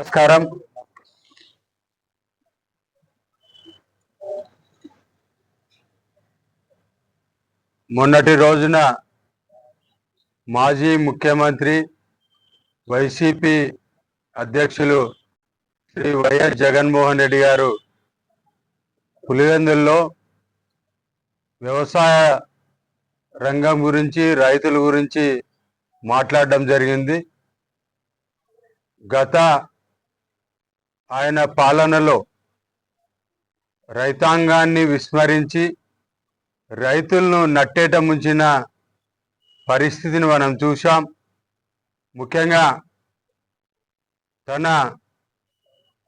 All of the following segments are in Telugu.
నమస్కారం. మొన్నటి రోజున మాజీ ముఖ్యమంత్రి వైసీపీ అధ్యక్షులు శ్రీ వైఎస్ జగన్మోహన్ రెడ్డి గారు పులివెందుల్లో వ్యవసాయ రంగం గురించి రైతుల గురించి మాట్లాడడం జరిగింది. గత ఆయన పాలనలో రైతాంగాన్ని విస్మరించి రైతులను నట్టేట ముంచిన పరిస్థితిని మనం చూశాం. ముఖ్యంగా తన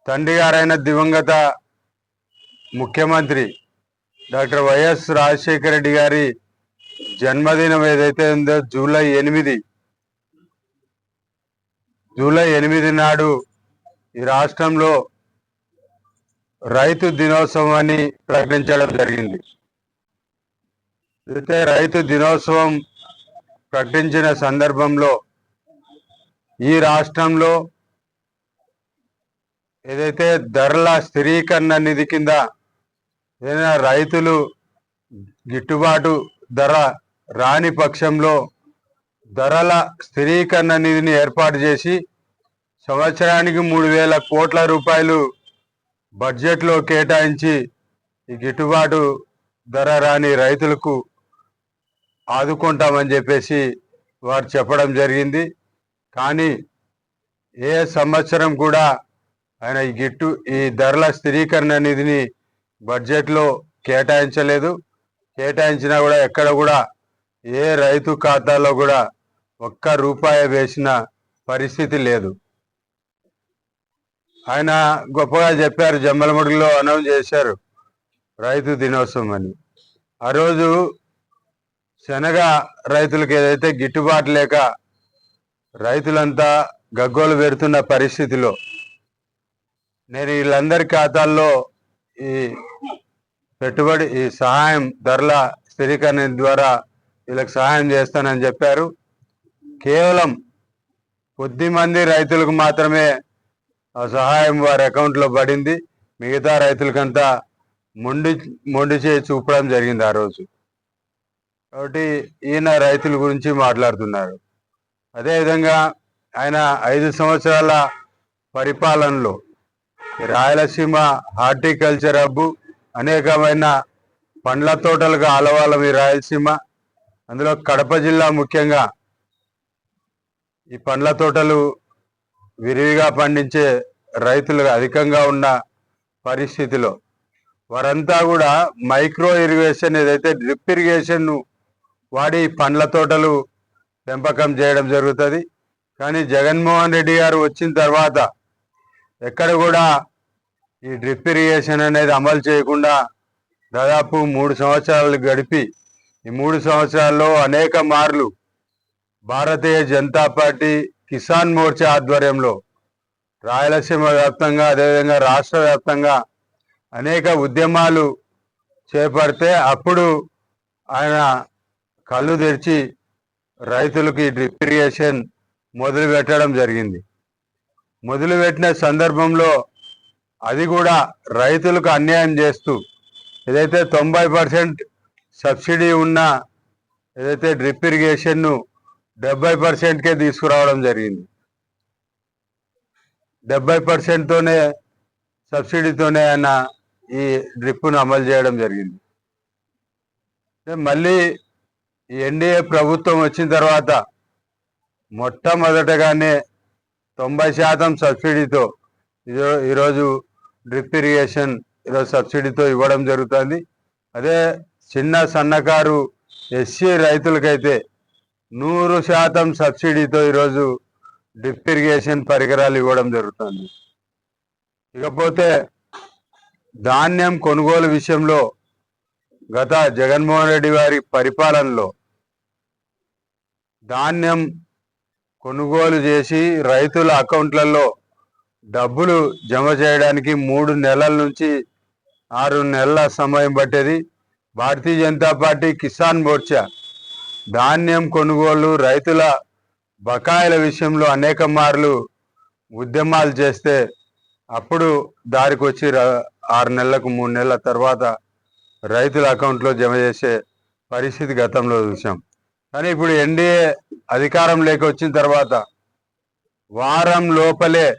తండ్రి గారైన దివంగత ముఖ్యమంత్రి డాక్టర్ వైఎస్ రాజశేఖర రెడ్డి గారి జన్మదినం ఏదైతే ఉందో జూలై ఎనిమిది జూలై ఎనిమిది నాడు ఈ రాష్ట్రంలో రైతు దినోత్సవం అని ప్రకటించడం జరిగింది. అయితే రైతు దినోత్సవం ప్రకటించిన సందర్భంలో ఈ రాష్ట్రంలో ఏదైతే ధరల స్థిరీకరణ నిధి కింద ఏదైనా రైతులు గిట్టుబాటు ధర రాని పక్షంలో ధరల స్థిరీకరణ నిధిని ఏర్పాటు చేసి సంవత్సరానికి మూడు వేల కోట్ల రూపాయలు బడ్జెట్లో కేటాయించి ఈ గిట్టుబాటు ధర రాని రైతులకు ఆదుకుంటామని చెప్పేసి వారు చెప్పడం జరిగింది. కానీ ఏ సంవత్సరం కూడా ఆయన ఈ గిట్టు ఈ ధరల స్థిరీకరణ నిధిని బడ్జెట్లో కేటాయించలేదు. కేటాయించినా కూడా ఎక్కడ కూడా ఏ రైతు ఖాతాలో కూడా ఒక్క రూపాయి వేసిన పరిస్థితి లేదు. ఆయన గొప్పగా చెప్పారు జమ్మలమడుగులో అనౌన్స్ చేశారు రైతు దినోత్సవం అని. ఆ రోజు శనగ రైతులకు ఏదైతే గిట్టుబాటు లేక రైతులంతా గగ్గోలు పెడుతున్న పరిస్థితిలో నేను వీళ్ళందరి ఖాతాల్లో ఈ పెట్టుబడి ఈ సహాయం ధరల స్థిరీకరణ ద్వారా వీళ్ళకి సహాయం చేస్తానని చెప్పారు. కేవలం కొద్ది మంది రైతులకు మాత్రమే సహాయం వారి అకౌంట్లో పడింది. మిగతా రైతులకంతా మొండి మొండి చేయి చూపడం జరిగింది ఆ రోజు. కాబట్టి ఈయన రైతుల గురించి మాట్లాడుతున్నారు. అదేవిధంగా ఆయన ఐదు సంవత్సరాల పరిపాలనలో రాయలసీమ హార్టికల్చర్ హబ్బు అనేకమైన పండ్ల తోటలకు ఆలవాళ్ళం ఈ రాయలసీమ. అందులో కడప జిల్లా ముఖ్యంగా ఈ పండ్ల తోటలు విరివిగా పండించే రైతులు అధికంగా ఉన్న పరిస్థితిలో వారంతా కూడా మైక్రో ఇరిగేషన్ ఏదైతే డ్రిప్ ఇరిగేషన్ వాడి పండ్ల తోటలు పెంపకం చేయడం జరుగుతుంది. కానీ జగన్మోహన్ రెడ్డి గారు వచ్చిన తర్వాత ఎక్కడ కూడా ఈ డ్రిప్ ఇరిగేషన్ అనేది అమలు చేయకుండా దాదాపు మూడు సంవత్సరాలు గడిపి ఈ మూడు సంవత్సరాల్లో అనేక మార్లు భారతీయ జనతా పార్టీ కిసాన్ మోర్చా ఆధ్వర్యంలో రాయలసీమ వ్యాప్తంగా అదేవిధంగా రాష్ట్ర వ్యాప్తంగా అనేక ఉద్యమాలు చేపడితే అప్పుడు ఆయన కళ్ళు తెరిచి రైతులకి డ్రిప్ ఇరిగేషన్ మొదలు పెట్టడం జరిగింది. మొదలుపెట్టిన సందర్భంలో అది కూడా రైతులకు అన్యాయం చేస్తూ ఏదైతే తొంభై పర్సెంట్ సబ్సిడీ ఉన్న ఏదైతే డ్రిప్ ఇరిగేషన్ను డెబ్బై పర్సెంట్కే తీసుకురావడం జరిగింది. డెబ్బై పర్సెంట్తోనే సబ్సిడీతోనే ఆయన ఈ డ్రిప్ను అమలు చేయడం జరిగింది. మళ్ళీ ఈ ఎన్డీఏ ప్రభుత్వం వచ్చిన తర్వాత మొట్టమొదటగానే తొంభై శాతం సబ్సిడీతో ఈరోజు డ్రిప్ ఇరిగేషన్ ఈరోజు సబ్సిడీతో ఇవ్వడం జరుగుతుంది. అదే చిన్న సన్నకారు ఎస్సీ రైతులకైతే నూరు శాతం సబ్సిడీతో ఈరోజు డ్రిప్ ఇరిగేషన్ పరికరాలు ఇవ్వడం జరుగుతుంది. ఇకపోతే ధాన్యం కొనుగోలు విషయంలో గత జగన్మోహన్ రెడ్డి వారి పరిపాలనలో ధాన్యం కొనుగోలు చేసి రైతుల అకౌంట్లలో డబ్బులు జమ చేయడానికి మూడు నెలల నుంచి ఆరు నెలల సమయం పట్టేది. భారతీయ జనతా పార్టీ కిసాన్ మోర్చా ధాన్యం కొనుగోలు రైతుల బకాయిల విషయంలో అనేక మార్లు ఉద్యమాలు చేస్తే అప్పుడు దారికి వచ్చి ర- ఆరు నెలలకు మూడు నెలల తర్వాత రైతుల అకౌంట్లో జమ చేసే పరిస్థితి గతంలో చూసాం. కానీ ఇప్పుడు ఎన్డీఏ అధికారం లేక వచ్చిన తర్వాత వారం లోపలే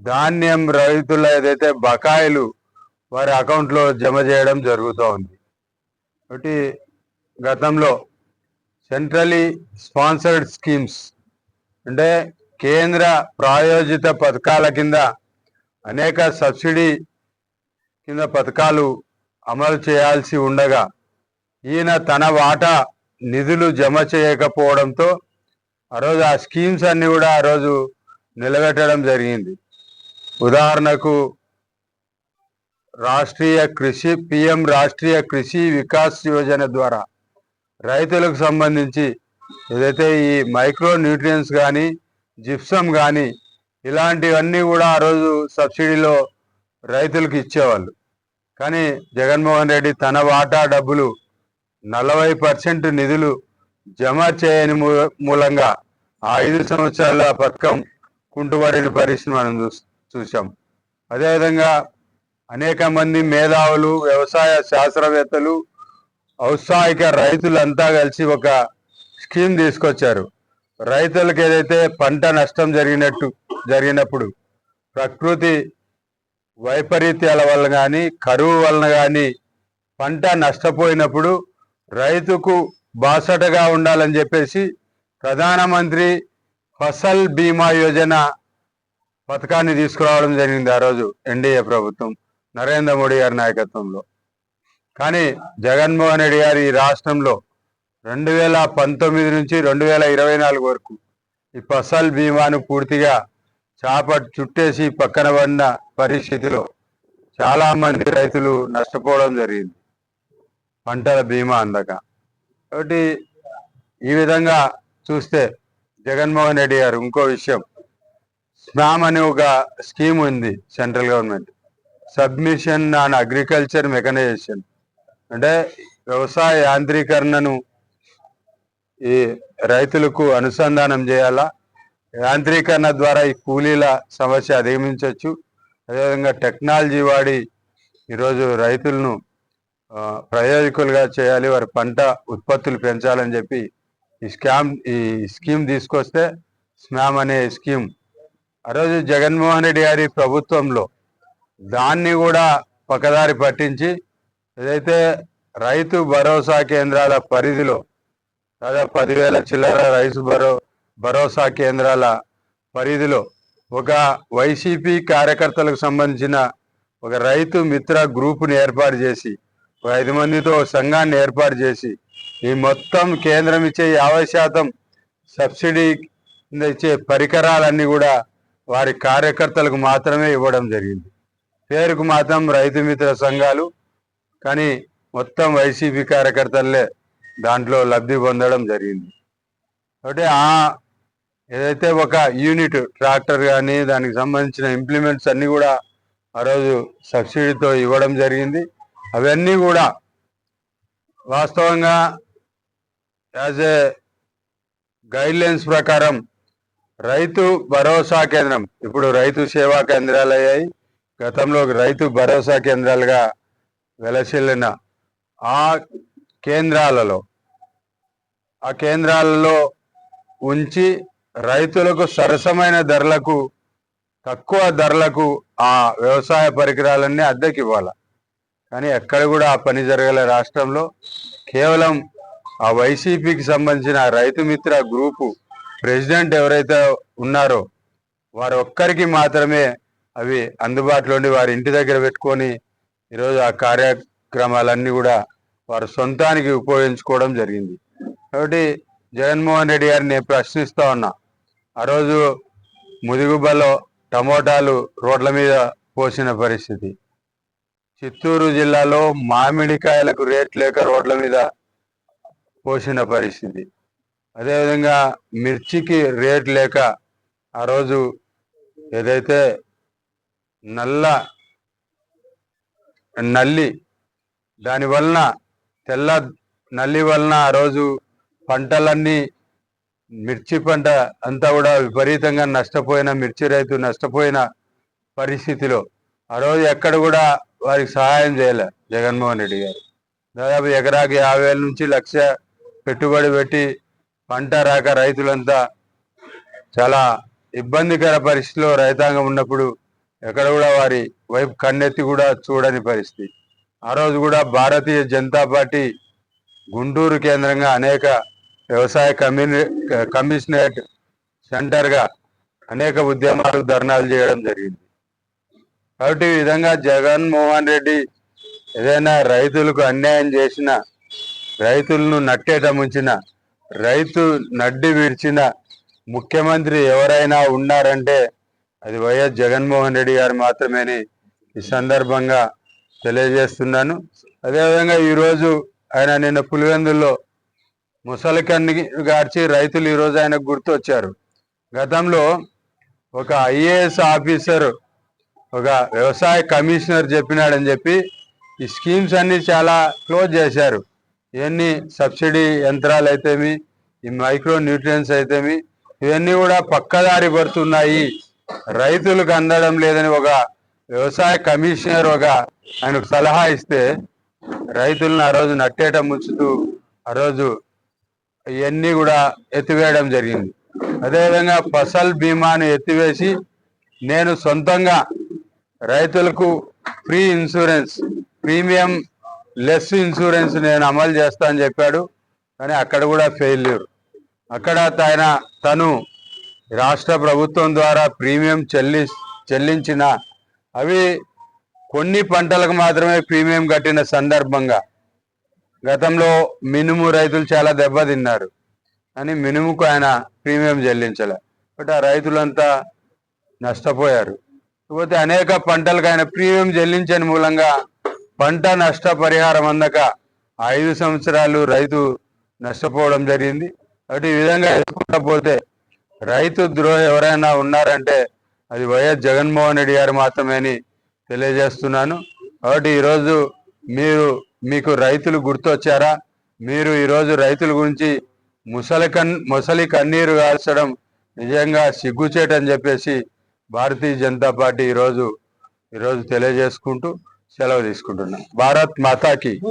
ధాన్యం రైతుల ఏదైతే బకాయిలు వారి అకౌంట్లో జమ చేయడం జరుగుతూ ఉంది ఒకటి గతంలో సెంట్రలీ స్పాన్సర్డ్ స్కీమ్స్ అంటే కేంద్ర ప్రాయోజిత పథకాల కింద అనేక సబ్సిడీ కింద పథకాలు అమలు చేయాల్సి ఉండగా ఈయన తన వాటా నిధులు జమ చేయకపోవడంతో ఆ రోజు ఆ స్కీమ్స్ అన్నీ కూడా ఆ రోజు నిలబెట్టడం జరిగింది. ఉదాహరణకు రాష్ట్రీయ కృషి పిఎం రాష్ట్రీయ కృషి వికాస్ యోజన ద్వారా రైతులకు సంబంధించి ఏదైతే ఈ మైక్రో న్యూట్రియన్స్ కానీ జిప్సమ్ కానీ ఇలాంటివన్నీ కూడా ఆ రోజు సబ్సిడీలో రైతులకు ఇచ్చేవాళ్ళు. కానీ జగన్మోహన్ రెడ్డి తన వాటా డబ్బులు నలభై పర్సెంట్ నిధులు జమ చేయని మూ- మూలంగా ఆ ఐదు సంవత్సరాల పథకం కుంటుబడిన పరిస్థితి మనం చూసాం అదేవిధంగా అనేక మంది మేధావులు వ్యవసాయ శాస్త్రవేత్తలు ఔత్సాహిక రైతులంతా కలిసి ఒక స్కీమ్ తీసుకొచ్చారు. రైతులకు ఏదైతే పంట నష్టం జరిగినట్టు జరిగినప్పుడు ప్రకృతి వైపరీత్యాల వల్ల కానీ కరువు వలన కానీ పంట నష్టపోయినప్పుడు రైతుకు బాసటగా ఉండాలని చెప్పేసి ప్రధానమంత్రి ఫసల్ బీమా యోజన పథకాన్ని తీసుకురావడం జరిగింది ఆ రోజు ఎన్డీఏ ప్రభుత్వం నరేంద్ర మోడీ గారి నాయకత్వంలో. కానీ జగన్మోహన్ రెడ్డి గారు ఈ రాష్ట్రంలో రెండు వేల పంతొమ్మిది నుంచి రెండు వేల ఇరవై నాలుగు వరకు ఈ ఫసల్ బీమాను పూర్తిగా చేప చుట్టేసి పక్కన పడిన పరిస్థితిలో చాలా మంది రైతులు నష్టపోవడం జరిగింది. పంటల బీమా అందక. కాబట్టి ఈ విధంగా చూస్తే జగన్మోహన్ రెడ్డి గారు ఇంకో విషయం. స్మామ్ అనే ఒక స్కీమ్ ఉంది central government. Submission on agriculture mechanisation. అంటే వ్యవసాయ యాంత్రీకరణను ఈ రైతులకు అనుసంధానం చేయాలా? యాంత్రీకరణ ద్వారా ఈ కూలీల సమస్య అధిగమించవచ్చు. అదేవిధంగా టెక్నాలజీ వాడి ఈరోజు రైతులను ప్రయోజకులుగా చేయాలి. వారి పంట ఉత్పత్తులు పెంచాలని చెప్పి ఈ స్కామ్ ఈ స్కీమ్ తీసుకొస్తే స్మామ్ అనే స్కీమ్. ఆ రోజు జగన్మోహన్ రెడ్డి గారి ప్రభుత్వంలో దాన్ని కూడా పక్కదారి పట్టించి ఏదైతే రైతు భరోసా కేంద్రాల పరిధిలో దాదాపు పదివేల చిల్లర రైతు భరో భరోసా కేంద్రాల పరిధిలో ఒక వైసీపీ కార్యకర్తలకు సంబంధించిన ఒక రైతు మిత్ర గ్రూపుని ఏర్పాటు చేసి ఒక ఐదు మందితో సంఘాన్ని ఏర్పాటు చేసి ఈ మొత్తం కేంద్రం ఇచ్చే యాభై శాతం సబ్సిడీ కింద ఇచ్చే పరికరాలన్నీ కూడా వారి కార్యకర్తలకు మాత్రమే ఇవ్వడం జరిగింది. పేరుకు మాత్రం రైతు మిత్ర సంఘాలు కానీ మొత్తం వైసీపీ కార్యకర్తలే దాంట్లో లబ్ధి పొందడం జరిగింది. కాబట్టి ఆ ఏదైతే ఒక యూనిట్ ట్రాక్టర్ కానీ దానికి సంబంధించిన ఇంప్లిమెంట్స్ అన్నీ కూడా ఆ రోజు సబ్సిడీతో ఇవ్వడం జరిగింది. అవన్నీ కూడా వాస్తవంగా యాజ్ ఏ గైడ్లైన్స్ ప్రకారం రైతు భరోసా కేంద్రం ఇప్పుడు రైతు సేవా కేంద్రాలు అయ్యాయి. గతంలో రైతు భరోసా కేంద్రాలుగా వెలసిల్లిన ఆ కేంద్రాలలో ఆ కేంద్రాలలో ఉంచి రైతులకు సరసమైన ధరలకు తక్కువ ధరలకు ఆ వ్యవసాయ పరికరాలన్నీ అద్దెకి ఇవ్వాలి కానీ ఎక్కడ కూడా ఆ పని జరగలే రాష్ట్రంలో. కేవలం ఆ వైసీపీకి సంబంధించిన రైతు మిత్ర గ్రూపు ప్రెసిడెంట్ ఎవరైతే ఉన్నారో వారు ఒక్కరికి మాత్రమే అవి అందుబాటులో ఉండి వారి ఇంటి దగ్గర పెట్టుకొని ఈరోజు ఆ కార్యక్రమాలన్నీ కూడా వారు సొంతానికి ఉపయోగించుకోవడం జరిగింది. కాబట్టి జగన్మోహన్ రెడ్డి గారిని నేను ప్రశ్నిస్తా ఉన్నా. ఆ రోజు ముదిగుబ్బలో టమోటాలు రోడ్ల మీద పోసిన పరిస్థితి. చిత్తూరు జిల్లాలో మామిడికాయలకు రేట్ లేక రోడ్ల మీద పోసిన పరిస్థితి. అదేవిధంగా మిర్చికి రేట్ లేక ఆ రోజు ఏదైతే నల్ల నల్లి. దాని వలన తెల్ల నల్లి వలన ఆ రోజు పంటలన్నీ మిర్చి పంట అంతా కూడా విపరీతంగా నష్టపోయిన మిర్చి రైతు నష్టపోయిన పరిస్థితిలో ఆ రోజు ఎక్కడ కూడా వారికి సహాయం చేయలే జగన్మోహన్ రెడ్డి గారు. దాదాపు ఎకరాకి యాభై వేల నుంచి లక్ష పెట్టుబడి పెట్టి పంట రాక రైతులంతా చాలా ఇబ్బందికర పరిస్థితిలో రైతాంగం ఉన్నప్పుడు ఎక్కడ కూడా వారి వైపు కన్నెత్తి కూడా చూడని పరిస్థితి. ఆ రోజు కూడా భారతీయ జనతా పార్టీ గుంటూరు కేంద్రంగా అనేక వ్యవసాయ కమ్యూని కమిషనరేట్ సెంటర్గా అనేక ఉద్యమాలు ధర్నాలు చేయడం జరిగింది. కాబట్టి ఈ విధంగా జగన్మోహన్ రెడ్డి ఏదైనా రైతులకు అన్యాయం చేసిన రైతులను నట్టేట ముంచిన రైతు నడ్డి విడిచిన ముఖ్యమంత్రి ఎవరైనా ఉన్నారంటే అది వైఎస్ జగన్మోహన్ రెడ్డి గారు మాత్రమేని ఈ సందర్భంగా తెలియజేస్తున్నాను. అదేవిధంగా ఈరోజు ఆయన నిన్న పులివెందుల్లో ముసలి కన్ని గార్చి రైతులు ఈరోజు ఆయనకు గుర్తొచ్చారు. గతంలో ఒక ఐఏఎస్ ఆఫీసర్ ఒక వ్యవసాయ కమిషనర్ చెప్పినాడని చెప్పి ఈ స్కీమ్స్ అన్ని చాలా క్లోజ్ చేశారు. ఇవన్నీ సబ్సిడీ యంత్రాలు అయితేమి ఈ మైక్రో న్యూట్రియన్స్ అయితేమి ఇవన్నీ కూడా పక్కదారి పడుతున్నాయి. రైతులకు అందడం లేదని ఒక వ్యవసాయ కమిషనర్ ఒక ఆయనకు సలహా ఇస్తే రైతులను ఆ రోజు నట్టేట ముంచుతూ ఆ రోజు ఇవన్నీ కూడా ఎత్తివేయడం జరిగింది. అదేవిధంగా ఫసల్ బీమాను ఎత్తివేసి నేను సొంతంగా రైతులకు free insurance premium less insurance నేను అమలు చేస్తా అని చెప్పాడు. కానీ అక్కడ కూడా ఫెయిల్యూర్. అక్కడ ఆయన తను రాష్ట్ర ప్రభుత్వం ద్వారా ప్రీమియం చెల్లి చెల్లించిన అవి కొన్ని పంటలకు మాత్రమే ప్రీమియం కట్టిన సందర్భంగా గతంలో మినుము రైతులు చాలా దెబ్బతిన్నారు. అని మినుముకు ఆయన ప్రీమియం చెల్లించలే. బట్ ఆ రైతులంతా నష్టపోయారు. కాకపోతే అనేక పంటలకు ఆయన ప్రీమియం చెల్లించని మూలంగా పంట నష్ట పరిహారం అందక ఐదు సంవత్సరాలు రైతు నష్టపోవడం జరిగింది. కాబట్టి ఈ విధంగా ఎదుర్కొంటా పోతే రైతు ద్రోహ ఎవరైనా ఉన్నారంటే అది వైఎస్ జగన్మోహన్ రెడ్డి గారు మాత్రమే అని తెలియజేస్తున్నాను. కాబట్టి ఈరోజు మీరు మీకు రైతులు గుర్తొచ్చారా? మీరు ఈరోజు రైతుల గురించి ముసలి కన్ ముసలి కన్నీరు కాల్చడం నిజంగా సిగ్గుచేటని చెప్పేసి భారతీయ జనతా పార్టీ ఈరోజు ఈరోజు తెలియజేసుకుంటూ సెలవు తీసుకుంటున్నాం. భారత్ మాతాకి.